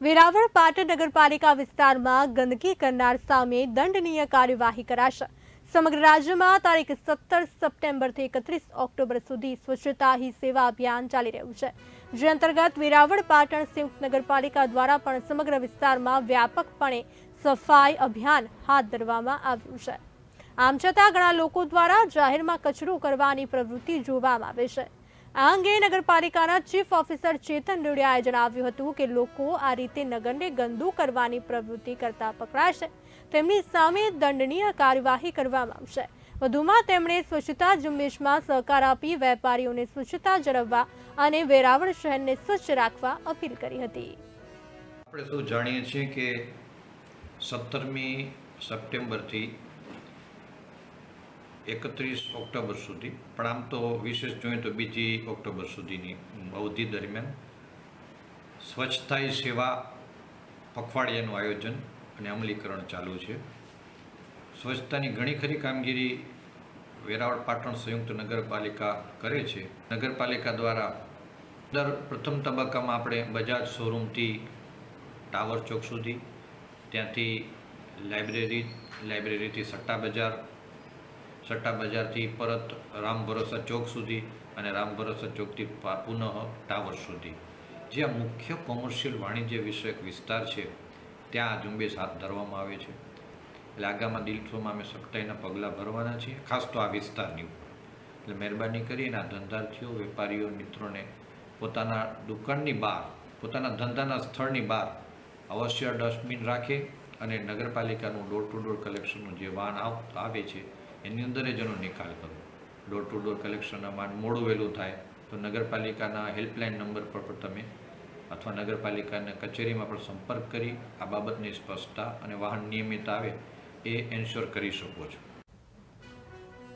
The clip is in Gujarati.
વેરાવળ પાટણ નગરપાલિકા વિસ્તારમાં ગંદકી કરનાર સામે દંડનીય કાર્યવાહી કરાશે. સમગ્ર રાજ્યમાં તારીખ સત્તર સપ્ટેમ્બરથી એકત્રીસ ઓક્ટોબર સુધી સ્વચ્છતા હી સેવા અભિયાન ચાલી રહ્યું છે. જે અંતર્ગત વેરાવળ પાટણ સંયુક્ત નગરપાલિકા દ્વારા પણ સમગ્ર વિસ્તારમાં વ્યાપકપણે સફાઈ અભિયાન હાથ ધરવામાં આવ્યું છે. આમ છતાં ઘણા લોકો દ્વારા જાહેરમાં કચરો કરવાની પ્રવૃત્તિ જોવામાં આવે છે. આ અંગે નગરપાલિકાના ચીફ ઓફિસર ચેતન ડોડિયાએ જણાવ્યું હતું કે લોકો આ રીતે નગરને ગંદુ કરવાની પ્રવૃત્તિ કરતા પકડાશે. તેમની સામે દંડનીય કાર્યવાહી કરવામાં આવશે. વધુમાં તેમણે સ્વચ્છતા ઝુંબેશમાં સહકાર આપી વેપારીઓને સ્વચ્છતા જળવવા અને વેરાવળ શહેરને સ્વચ્છ રાખવા અપીલ કરી હતી. આપણે સૌ જાણીએ છીએ કે સત્તરમી સપ્ટેમ્બરથી એકત્રીસ ઓક્ટોબર સુધી, પણ આમ તો વિશેષ જોઈએ તો બીજી ઓક્ટોબર સુધીની અવધિ દરમિયાન સ્વચ્છતા સેવા પખવાડિયાનું આયોજન અને અમલીકરણ ચાલુ છે. સ્વચ્છતાની ઘણી ખરી કામગીરી વેરાવળ પાટણ સંયુક્ત નગરપાલિકા કરે છે. નગરપાલિકા દ્વારા દર પ્રથમ તબક્કામાં આપણે બજાજ શોરૂમથી ટાવર ચોક સુધી, ત્યાંથી લાઇબ્રેરી, લાઇબ્રેરીથી સટ્ટા બજાર સટ્ટા બજારથી પરત રામ ભરોસા ચોક સુધી અને રામ ભરોસા ચોકથી પુનઃ ટાવર સુધી. જે આ મુખ્ય કોમર્શિયલ વાણિજ્ય વિષયક વિસ્તાર છે, ત્યાં આ ઝુંબેશ હાથ ધરવામાં આવે છે. એટલે આગામાં દિવસોમાં અમે સખ્તાઈના પગલાં ભરવાના છીએ, ખાસ તો આ વિસ્તારની ઉપર. એટલે મહેરબાની કરીને આ ધંધાર્થીઓ, વેપારીઓ, મિત્રોને પોતાના દુકાનની બહાર, પોતાના ધંધાના સ્થળની બહાર અવશ્ય ડસ્ટબિન રાખે અને નગરપાલિકાનું ડોર ટુ ડોર કલેક્શનનું જે વાહન આવે છે એની અંદર જ એનો નિકાલ કરવો. ડોર ટુ ડોર કલેક્શનના વાહન મોડું વહેલું થાય. તો નગરપાલિકાના હેલ્પલાઇન નંબર પર પણ તમે અથવા નગરપાલિકાના કચેરીમાં પણ સંપર્ક કરી આ બાબતની સ્પષ્ટતા અને વાહન નિયમિત આવે એ એન્શ્યોર કરી શકો છો.